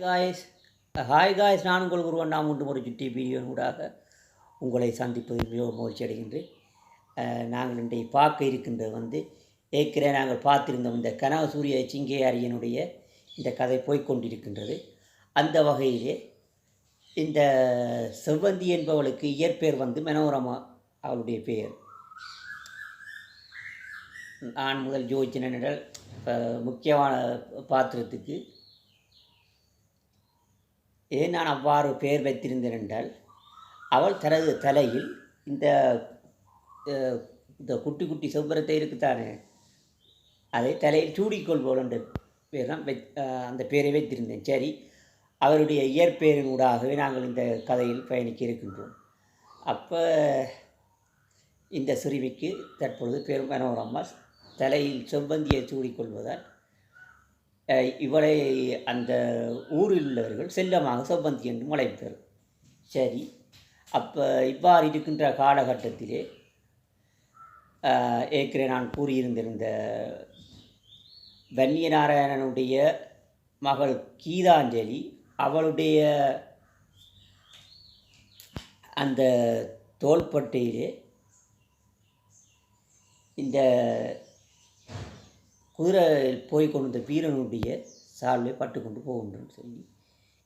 Guys hi guys நான் உங்கள் ஒருவன் நாம் ஒன்று ஒரு சுட்டி வீடியோனூடாக உங்களை சந்திப்பதில் மிகவும் மகிழ்ச்சி அடைகின்றேன். நாங்கள் இன்றைய பார்க்க இருக்கின்றது வந்து ஏற்கனவே நாங்கள் பார்த்திருந்தோம் இந்த கனக சூரிய சிங்கையாரியனுடைய இந்த கதை போய்க்கொண்டிருக்கின்றது அந்த வகையிலே இந்த செவ்வந்தி என்பவளுக்கு இயற்பெயர் வந்து மனோரமா அவளுடைய பெயர். நான் முதல் ஜோதிச்சனிடல் முக்கியமான பாத்திரத்துக்கு ஏன் நான் அவ்வாறு பெயர் வைத்திருந்தேன் என்றால் அவள் தனது தலையில் இந்த இந்த குட்டி குட்டி செவ்வரத்தை இருக்குத்தானே அதை தலையில் சூடிக்கொள்வோள் என்ற பேர் தான் வை அந்த பெயரை வைத்திருந்தேன். சரி அவருடைய இயற்பெயரின் ஊடாகவே நாங்கள் இந்த கதையில் பயணிக்க இருக்கின்றோம். அப்போ இந்த சிறுமிக்கு தற்பொழுது பெரும் மனோரம்மா தலையில் செவ்வந்தியை சூடிக்கொள்வதால் இவளை அந்த ஊரில் உள்ளவர்கள் செல்லமாக செவ்வந்தி என்று முளைப்பர் சரி அப்போ இவ்வாறு இருக்கின்ற காலகட்டத்திலே ஏற்கனவே நான் கூறியிருந்திருந்த வன்னியநாராயணனுடைய மகள் கீதாஞ்சலி அவளுடைய அந்த தோள்பட்டையிலே இந்த குதிரை போய் வந்த வீரனுடைய சால்வை பட்டு கொண்டு போகின்றோன்னு சொல்லி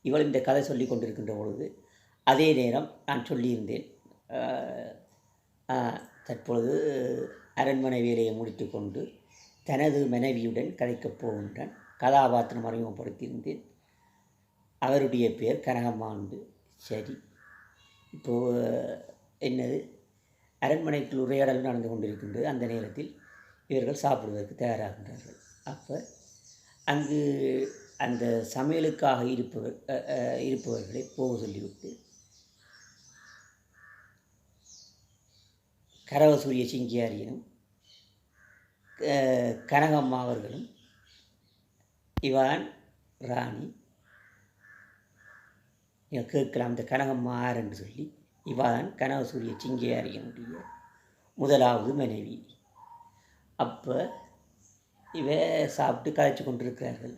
இவள் இந்த கதை சொல்லி கொண்டிருக்கின்ற பொழுது அதே நேரம் நான் சொல்லியிருந்தேன் தற்பொழுது அரண்மனை வேலையை முடித்துக்கொண்டு தனது மனைவியுடன் கதைக்கப் போகின்றான் கதாபாத்திரம் அறிமுகப்படுத்தியிருந்தேன். அவருடைய பேர் கனகமாண்டு சரி இப்போது என்னது? அரண்மனைக்குள் உரையாடல் நடந்து கொண்டிருக்கின்றது. அந்த நேரத்தில் இவர்கள் சாப்பிடுவதற்கு தயாராகின்றார்கள். அப்போ அங்கு அந்த சமையலுக்காக இருப்பவர் இருப்பவர்களை போக சொல்லிவிட்டு கரவசூரிய சிங்கியாரியனும் கனகம்மா அவர்களும் இவான் ராணி நீங்கள் கேட்கலாம் இந்த கனகம்மா யார் என்று சொல்லி இவான் கனகசூரிய சிங்கையாரியனுடைய முதலாவது மனைவி. அப்போ இவ சாப்பிட்டு கதைச்சு கொண்டிருக்கிறார்கள்.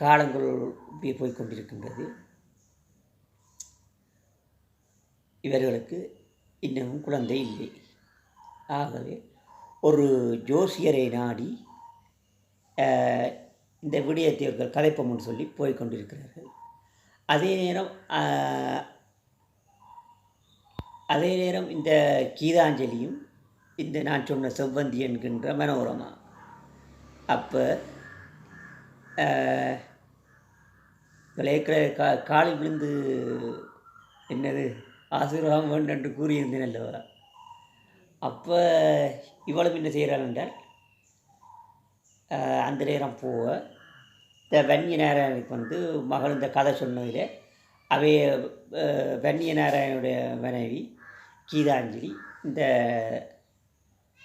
காலங்கள் இப்படி போய் கொண்டிருக்கின்றது. இவர்களுக்கு இன்னமும் குழந்தை இல்லை. ஆகவே ஒரு ஜோசியரை நாடி இந்த விடயத்தை இவர்கள் கதைப்போம்னு சொல்லி போய்கொண்டிருக்கிறார்கள் அதே நேரம் அதே நேரம் இந்த கீதாஞ்சலியும் இந்த நான் சொன்ன செவ்வந்தி என்கின்ற மனோரமா. அப்போ விளையக்கிற கா காலில் விழுந்து என்னது ஆசீர்வாதம் வேண்டும் என்று கூறியிருந்தேன் அல்லவா? அப்போ இவ்வளவு என்ன செய்கிறாள் என்றால் அந்த நேரம் போக இந்த வன்னிய நாராயணனுக்கு வந்து மகள் இந்த கதை சொன்னதில் அவைய வன்னிய நாராயணனுடைய மனைவி கீதாஞ்சலி இந்த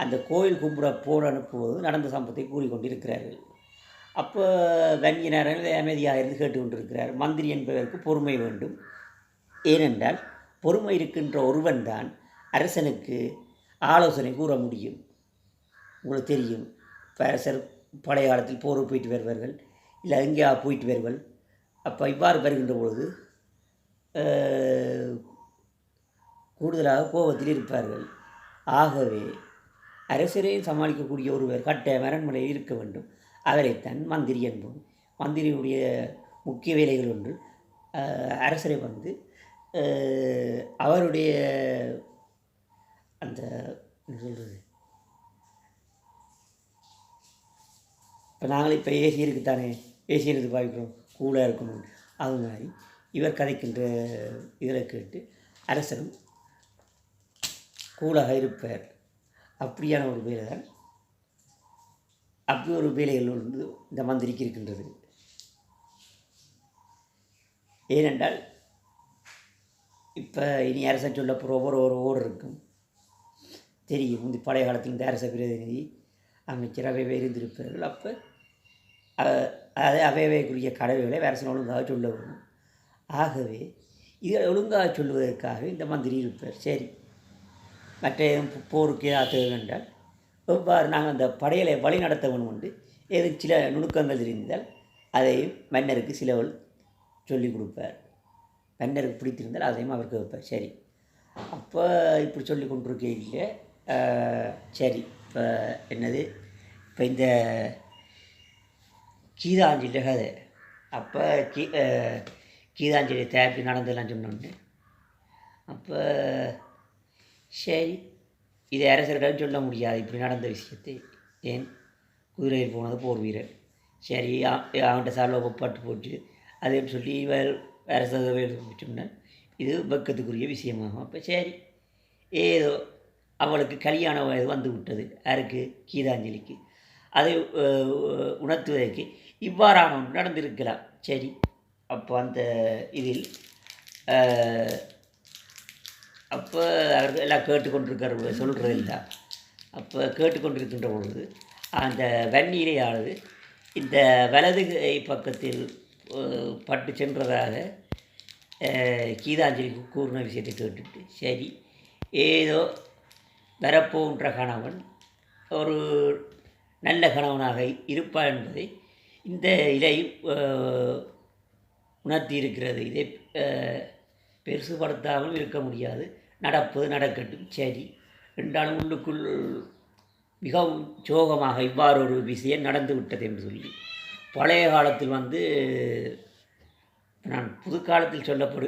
அந்த கோயில் கும்பிட போட அனுப்புவது நடந்த சம்பவத்தை கூறிக்கொண்டிருக்கிறார்கள். அப்போ வங்கிய நேரங்களில் அமைதியாக இருந்து கேட்டுக்கொண்டிருக்கிறார். மந்திரி என்பதற்கு பொறுமை வேண்டும். ஏனென்றால் பொறுமை இருக்கின்ற ஒருவன் தான் அரசனுக்கு ஆலோசனை கூற முடியும். உங்களுக்கு தெரியும் இப்போ அரசர் பழைய காலத்தில் போர் போயிட்டு வருவார்கள் இல்லை எங்கேயா போயிட்டு வருவார்கள். அப்போ இவ்வாறு வருகின்ற பொழுது கூடுதலாக கோபத்தில் இருப்பார்கள். ஆகவே அரசரையும் சமாளிக்கக்கூடிய ஒருவர் கட்ட அரண்மனையில் இருக்க வேண்டும். அவரைத்தான் மந்திரி என்போம். மந்திரியுடைய முக்கிய வேலைகள் ஒன்று அரசரை வந்து அவருடைய அந்த என்ன சொல்கிறது இப்போ நாங்களும் இப்போ ஏசி இருக்குத்தானே ஏசி இருக்கு பாய்க்கிறோம் கூலாக இருக்கணும். அது மாதிரி இவர் கதைக்கின்ற இதில் கேட்டு அரசரும் கூலாக இருப்பார். அப்படியான ஒரு வேலை தான் அப்படி ஒரு வேலைகள் வந்து இந்த மந்திரிக்கு இருக்கின்றது. ஏனென்றால் இப்போ இனி அரசன் சொல்ல போகிற ஒவ்வொரு ஒரு ஓடு இருக்கும். தெரியும் இந்த பழைய காலத்தில் இந்த அரச பிரதிநிதி அமைச்சர் அவைவே இருந்திருப்பார்கள். அப்போ அது அவைவைக்குரிய கடவைகளை அரசன் ஒழுங்காக சொல்ல வேணும் ஆகவே இதை ஒழுங்காக சொல்வதற்காக இந்த மந்திரி இருப்பார். சரி. மற்ற போருக்கு ஏதாவது எவ்வாறு நாங்கள் அந்த படையலை வழி நடத்தவன் உண்டு என்று ஏது சில நுணுக்கங்கள் தெரிந்தால் அதையும் மன்னருக்கு சிலவள் சொல்லிக் கொடுப்பார். மன்னருக்கு பிடித்திருந்தால் அதையும் அவர் கேட்பார். சரி. அப்போ இப்படி சொல்லி கொண்டிருக்கையில் சரி. இப்போ என்னது? இப்போ இந்த கீதாஞ்சலி கதை அப்போ கீ கீதாஞ்சலி தேர்ப்பி நடந்ததெல்லாம் சொன்னோன்னு அப்போ சரி இது அரசரிடம் சொல்ல முடியாது. இப்படி நடந்த விஷயத்தை ஏன் குதிரையில் போனது போர் வீரர்? சரி அவன்கிட்ட சால்வை ஒப்பாட்டு போட்டு அதுன்னு சொல்லி இவர் அரசர் சொன்னால் இது வெக்கத்துக்குரிய விஷயமாகும். அப்போ சரி ஏதோ அவளுக்கு கல்யாண வயது வந்து விட்டது யாருக்கு கீதாஞ்சலிக்கு. அதை உணர்த்துவதற்கு இவ்வாறான ஒன்று நடந்திருக்கலாம். சரி அப்போ அந்த இதில் அப்போ அவர்கள் எல்லாம் கேட்டுக்கொண்டிருக்கிற சொல்கிறது இல்லை. அப்போ கேட்டுக்கொண்டிருக்கின்ற பொழுது அந்த வன்னியிலேயானது இந்த வலது கை பக்கத்தில் பட்டு சென்றதாக கீதாஞ்சலி கூறின விஷயத்தை கேட்டுட்டு சரி ஏதோ வரப்போன்ற கணவன் ஒரு நல்ல கணவனாக இருப்பான் என்பதை இந்த இலை உணர்த்தி இருக்கிறது இதை பெருசுபடுத்தாமல் இருக்க முடியாது. நடப்பது நடக்கட்டும். சரி. என்றாலும் உள்ளுக்குள் மிகவும் சோகமாக இவ்வாறு ஒரு விஷயம் நடந்து விட்டது என்று சொல்லி. பழைய காலத்தில் வந்து நான் புது காலத்தில் சொல்லப்படு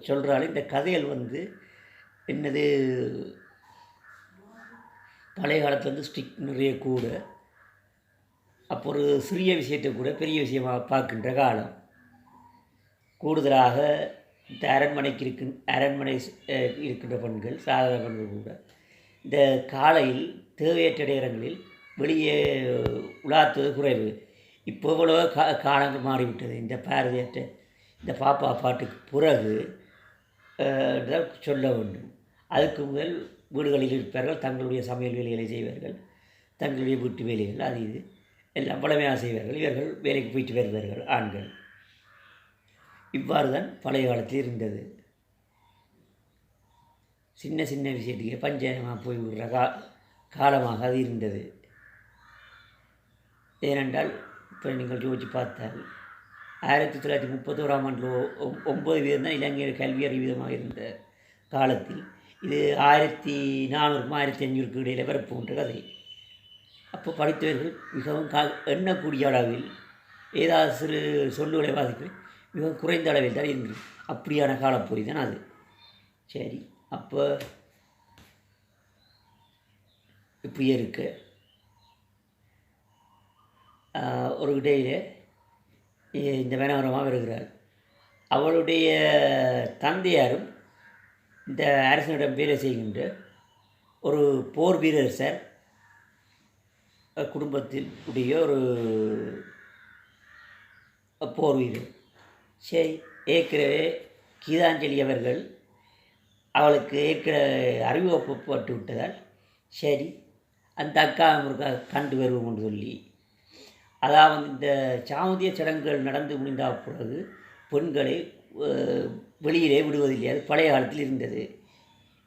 சொல்கிறாலும் இந்த கதைகள் வந்து என்னது? பழைய காலத்தில் வந்து ஸ்டிக் நிறைய கூட. அப்போ ஒரு சிறிய விஷயத்தை கூட பெரிய விஷயமாக பார்க்கின்ற காலம். கூடுதலாக இந்த அரண்மனைக்கு இருக்கு அரண்மனை இருக்கின்ற பெண்கள் சாதாரண பெண்கள் கூட இந்த காலையில் தேவையற்ற நேரங்களில் வெளியே உலாத்துவது குறைவு. இப்போ எவ்வளோ கா காலங்கள் மாறிவிட்டது. இந்த பார்வையற்ற இந்த பாப்பா பாட்டுக்கு பிறகு சொல்ல வேண்டும். அதுக்கு முதல் வீடுகளில் இருப்பார்கள் தங்களுடைய சமையல் வேலைகளை செய்வார்கள் தங்களுடைய வீட்டு வேலைகள் அது இது எல்லாம் வளமையாக செய்வார்கள். இவர்கள் வேலைக்கு போயிட்டு வருவார்கள் ஆண்கள். இவ்வாறு தான் பழைய காலத்தில் இருந்தது. சின்ன சின்ன விஷயத்துக்கு பஞ்சாயமாக போய் விடுற கா காலமாக அது இருந்தது. ஏனென்றால் இப்போ நீங்கள் யோசிச்சு பார்த்தால் ஆயிரத்தி தொள்ளாயிரத்தி முப்பத்தோராம் ஆண்டில் ஒம்பது ஒன்பது வீதம் தான் இலங்கையில் கல்வி அறிவிதமாக இருந்த காலத்தில். இது ஆயிரத்தி நானூறுக்கும் ஆயிரத்தி அஞ்சூறுக்கும் இடையில் வரப்போன்ற கதை. அப்போ படித்தவர்கள் மிகவும் கா எண்ணக்கூடிய அளவில் ஏதாவது சிறு சொல்லுகளை வாசிப்பேன் மிகவும் குறைந்த அளவில் தான் இன்று. அப்படியான காலப்பொறி தான் அது. சரி அப்போ இப்படியே இருக்கு ஒரு இடையில இந்த மனோரமாக வருகிறார். அவளுடைய தந்தையாரும் இந்த அரசனிடம் வேலை செய்கின்ற ஒரு போர் வீரர் சார் குடும்பத்தில் உடைய ஒரு போர் வீரர். சரி ஏற்கனவே கீதாஞ்சலி அவர்கள் அவளுக்கு ஏற்கனவே அறிமுகப்பட்டு விட்டதால் சரி அந்த அக்கா முருகா கண்டு வருவோம் என்று சொல்லி அதாவது இந்த சாமுதிய சடங்குகள் நடந்து முடிந்த பிறகு பெண்களை வெளியிலே விடுவதில்லை. அது பழைய காலத்தில் இருந்தது.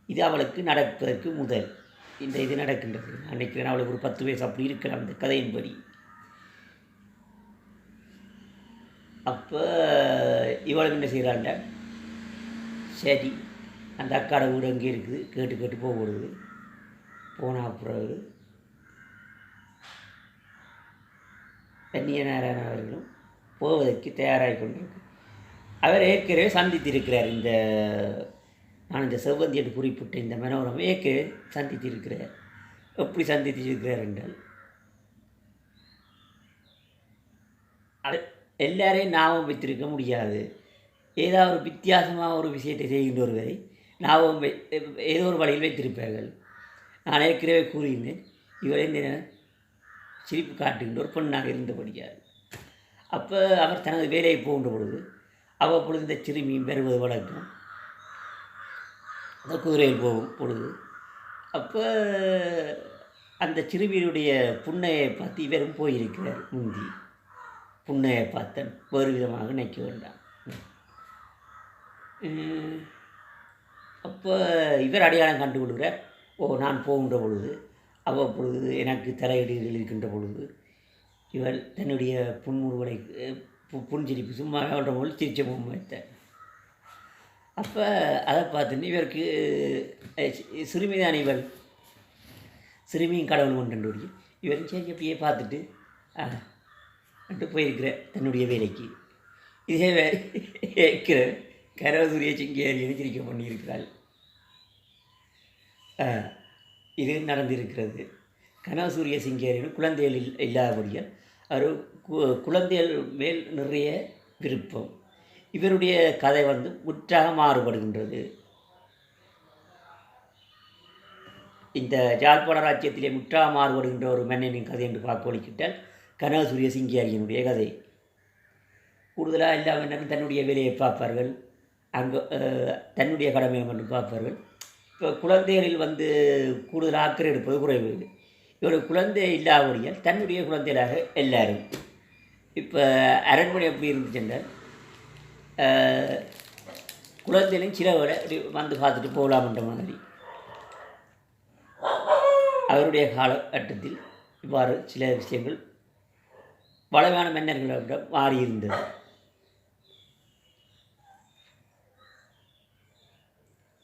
இது அவளுக்கு நடப்பதற்கு முதல். இந்த இது நடக்கின்றது. நினைக்கிறேன் அவளுக்கு ஒரு பத்து வயசு அப்படி இருக்கலாம் அந்த கதையின்படி. அப்போ இவளுக்கு என்ன செய்கிறாண்ட சரி அந்த அக்காட வீடு அங்கே இருக்குது கேட்டு கேட்டு போகிறது போனால் பிறகு பெண்ணிய நாராயண அவர்களும் போவதற்கு தயாராகி கொண்டிருக்கு அவர் ஏற்கனவே சந்தித்திருக்கிறார் இந்த நான் இந்த செவ்வந்தி என்று குறிப்பிட்ட இந்த மனோரம் ஏற்கனவே சந்தித்திருக்கிறார். எப்படி சந்தித்திருக்கிறார் என்றால் அது எல்லாரையும் ஞாபகம் வைத்திருக்க முடியாது. ஏதாவது ஒரு வித்தியாசமாக ஒரு விஷயத்தை செய்கின்ற ஞாபகம் வை ஏதோ ஒரு வழியில் வைத்திருப்பார்கள். நான் ஏற்கனவே கூறியிருந்தேன் இவரை இந்த சிரிப்பு காட்டுகின்ற ஒரு பெண்ணாக இருந்தபடியாது அப்போ அவர் தனது வேலையை போகின்ற பொழுது அவ்வப்பொழுது இந்த சிறுமியும் பெறுவது வழக்கம். அந்த குதிரையில் போகும் பொழுது அப்போ அந்த சிறுமியினுடைய புண்ணையை பார்த்து இவரும் போயிருக்கிறார் முந்தி. புன்னையை பார்த்தன். வேறு விதமாக நினைக்க வேண்டாம். அப்போ இவர் அடையாளம் கண்டு கொள்கிறார். ஓ நான் போகின்ற பொழுது அவ்வப்பொழுது எனக்கு தலையீடுகள் இருக்கின்ற பொழுது இவள் தன்னுடைய புன்முறுவலை பு புரிஞ்சிருப்பு சும்மா அவரோட மொழி சிரிச்ச வைத்தேன். அப்போ அதை பார்த்துட்டு இவருக்கு அஹ், சி- சிறுமிதான் சிறுமியும் கடவுள் ஒன்று இவரும் சரி அப்படியே பார்த்துட்டு ஆ போயிருக்கிறேன் போயிருக்கிற தன்னுடைய வேலைக்கு. இதே வேலை இருக்கிற கரவசூரிய சிங்கேரி எதிர்க்க பண்ணியிருக்கிறாள். இது நடந்திருக்கிறது. கனவசூரிய சிங்கேரியன் குழந்தைகள் இல் இல்லாதபடிய அவர் கு- குழந்தைகள் மேல் நிறைய விருப்பம். இவருடைய கதை வந்து முற்றாக மாறுபடுகின்றது. இந்த ஜாழ்ப்பாண ராஜ்யத்திலே முற்றாக மாறுபடுகின்ற ஒரு மன்னனின் கதை என்று பார்க்க ஒழிக்கிட்டால் கனகசூரிய சிங்கியாரியனுடைய கதை. கூடுதலாக எல்லாம் என்ன தன்னுடைய வேலையை பார்ப்பார்கள். அங்கே தன்னுடைய கடமையை மட்டும் பார்ப்பார்கள். இப்போ குழந்தைகளில் வந்து கூடுதல் அக்கறை எடுப்பது குறைவு. இவர் குழந்தை இல்லாதபடியால் தன்னுடைய குழந்தைகளாக எல்லாரும். இப்போ அரண்மனை எப்படி இருந்துச்சுன்றால் அஹ், குழந்தைகளையும் சில விட வந்து பார்த்துட்டு போகலாம்ன்ற மாதிரி. அவருடைய காலகட்டத்தில் இவ்வாறு சில விஷயங்கள் பலவான மன்னர்களிடம் மாறியிருந்தது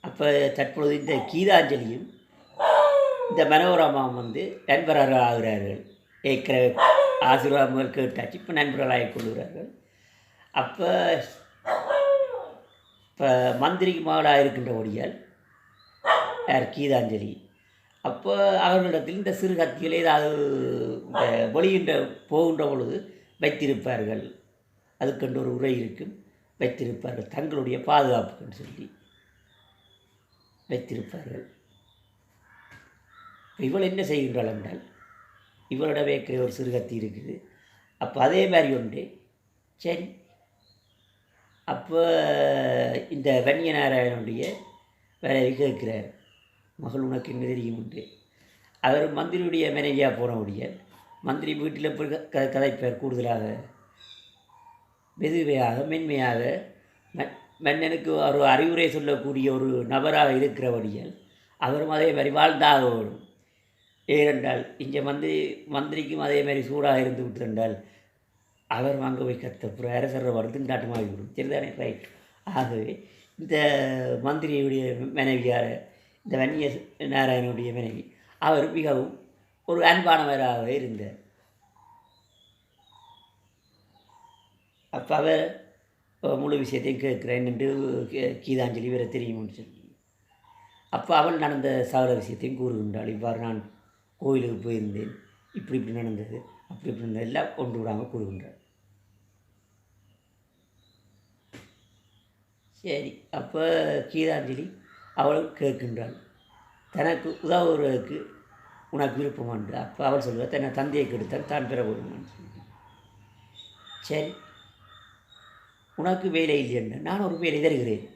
அப்போ தற்பொழுது இந்த கீதாஞ்சலியும் இந்த மனோரமாவும் வந்து நண்பராக ஆகிறார்கள் ஏற்கிற ஆசீர்வாதங்கள் கேட்டாச்சு இப்போ நண்பர்களாக கொள்கிறார்கள் அப்போ இப்போ மந்திரிக்கு மகளாக இருக்கின்ற ஒடியால் யார் கீதாஞ்சலி? அப்போ அவர்களிடத்தில் இந்த சிறு கத்திகளை ஏதாவது இந்த வெளியின்ற போகின்ற பொழுது வைத்திருப்பார்கள். அதுக்கென்று ஒரு உரை இருக்கும். வைத்திருப்பார்கள். தங்களுடைய பாதுகாப்புக்குன்னு சொல்லி வைத்திருப்பார்கள். இவள் என்ன செய்கின்றாள் என்றால் இவளிடம் வைக்கிற ஒரு சிறுகத்தி இருக்குது. அப்போ அதே மாதிரி ஒன்று. சரி. அப்போ இந்த வன்னிய நாராயணனுடைய வேலையை கேட்கிறார். மகள் உனக்கு என்ன தெரியும் உண்டு அவர் மந்திரியுடைய மனைவியாக போனவுடைய மந்திரி வீட்டில் போய் க- கதைப்பார் கூடுதலாக. மெதுவையாக மென்மையாக மன்னனுக்கு ஒரு அறிவுரை சொல்லக்கூடிய ஒரு நபராக இருக்கிறபடியால் அவரும் அதே மாதிரி வாழ்ந்தாக வரும் ஏனென்றால் இங்கே மந்திரி மந்திரிக்கும் அதே மாதிரி சூடாக இருந்து விட்டிருந்தால் அவர் வாங்க போய் கத்தப்புற அரசர் வருது விடும். சரிதானே? ரைட் ஆகவே இந்த மந்திரியுடைய மனைவியார் இந்த வன்னிய நாராயணனுடைய மனைவி அவர் மிகவும் ஒரு அன்பானவராக இருந்தார். அப்போ அவர் முழு விஷயத்தையும் கேட்குறேன் என்று கீ- கீதாஞ்சலி வேற தெரியும்னு சொல்லி. அப்போ அவள் நடந்த சகல விஷயத்தையும் கூறுகின்றாள். இவ்வாறு நான் கோயிலுக்கு போயிருந்தேன். இப்படி இப்படி நடந்தது அப்படி இப்படி நடந்தது எல்லாம் கொண்டு விடாமல் கூறுகின்றாள். சரி அப்போ கீதாஞ்சலி அவள் கேட்கின்றாள். தனக்கு உதவுவதற்கு உனக்கு விருப்பமாண்டு அப்போ அவள் சொல்லுவார் தன்னை தந்தையை கெடுத்தால் தான் பெற விடுமான்னு சொல்லுவேன் சரி. உனக்கு வேலை இல்லைன்னு நான் ஒரு வேலை தருகிறேன்.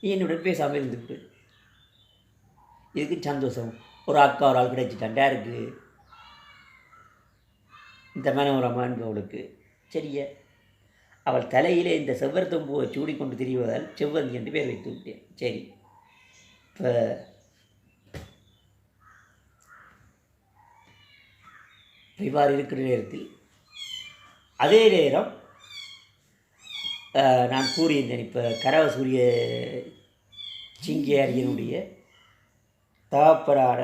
நீ என்னுடன் பேசாமல் இருந்துவிட்டு இதுக்கு சந்தோஷம். ஒரு அக்கா ஒரு ஆள் கிடைச்சிட்டான். யாருக்கு? இந்த மனோரமா என்பவளுக்கு. சரிய. அவள் தலையிலே இந்த செவ்வரத்தம் பூவை சூடிக்கொண்டு திரிவதால் செவ்வந்தி என்று பேர் வைத்து விட்டேன். சரி. இப்போ இவ்வாறு இருக்கிற நேரத்தில் அதே நேரம் நான் கூறியிருந்தேன் இப்போ கரவசூரிய சிங்கியாரியனுடைய தகப்பரான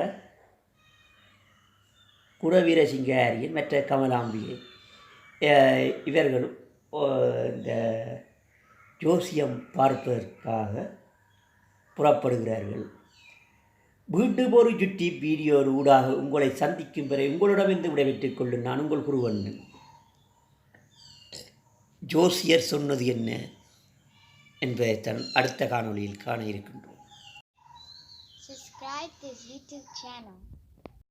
குடவீர சிங்காரியன் மற்ற கமலாம்பிகை இவர்களும் இந்த ஜோசியம் பார்ப்பதற்காக புறப்படுகிறார்கள். மீண்டும் ஒரு சுட்டி வீடியோ ஊடாக உங்களை சந்திக்கும் வரை உங்களிடமிருந்து விடைபெற்றுக் கொள்ளும் நான் உங்கள் குருவண்ணன் ஜோசியர் சொன்னது என்ன என்பதை தன் அடுத்த காணொளியில் காண இருக்கின்றோம் Subscribe this YouTube channel.